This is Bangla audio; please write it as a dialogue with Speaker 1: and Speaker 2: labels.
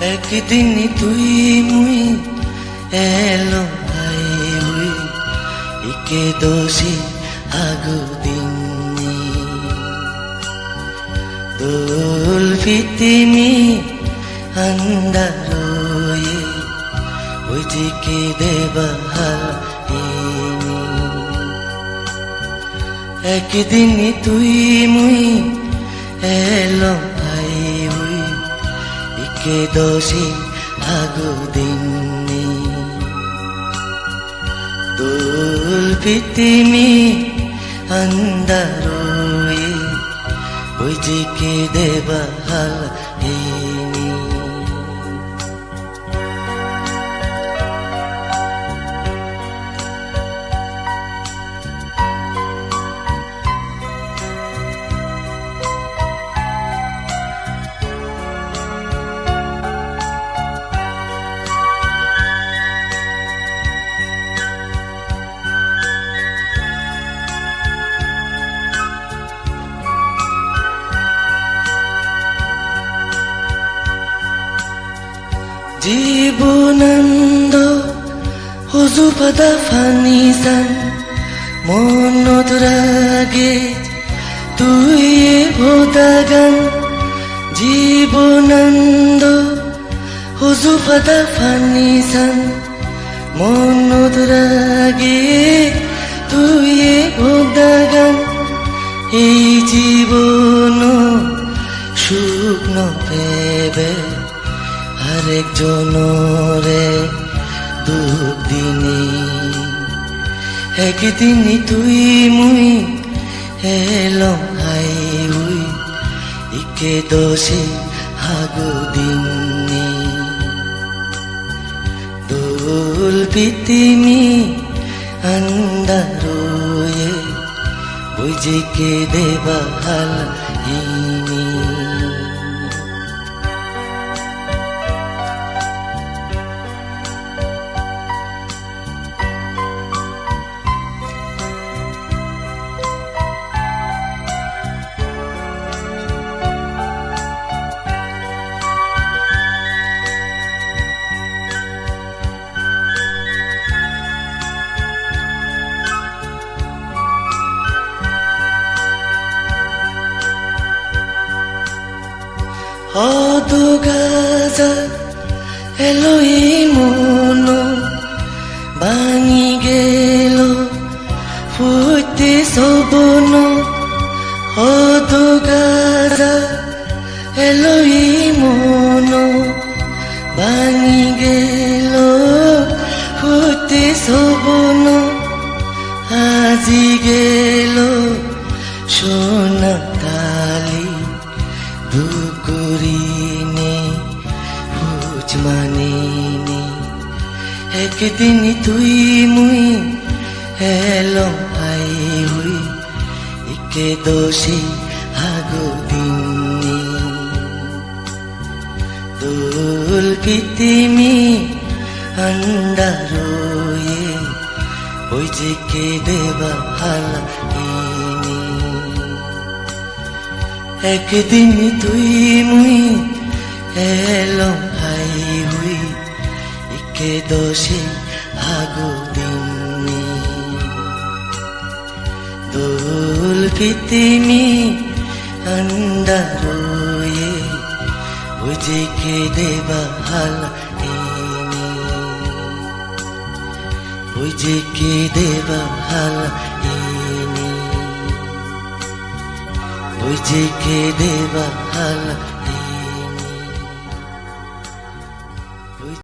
Speaker 1: একদিন তুই মুই এলো ভাই হুই ইকে দোষী আগু দিন দোল ফিতিমি আন্দারোয়ে ওই দিকে দেবা একদিন তুই মুই এলো ভাই ইকে দোষী আগু দিন দোল পিতিমি বুঝি কে দেবা হাল জীবনন্দ হুজুপদ ফানিসান মনত রাগে তুই ভোদাগান। জীবনন্দ হুজুপদ ফানিসান মনত রাগে তুই ভোদাগান। এই জীবন শুকনো পেবে আরেক জনরে দুঃখ দিনে তুই মুই এলো হাই হুই ইকে দোষে হাগু দোল পিতিমি আন্দারোয়ে বুঝিকে দেবা হাল ইনি অদগাজা এলোই মন ভাঙি গেল, ফুটে সবন অদগাজা এলোই মন ভাঙি গেল, ফুটে সবন আজি গেল, সোনা মানিনি একদিন তুই মুই এলো ভাই হুই ইকে দোষী আগো দিনি। দোল পিতিমি আন্দারোয়ে ওই যে কে দেবা হালা একদিন তুই মুই এলো ভাই হুই ইকে দোষে আগো দিনে দোল পিতিমি আন্দারোয়ে বুঝে কে দেবা হাল বুঝে কে দেবা হাল ইনি বুঝে কে দেবা হাল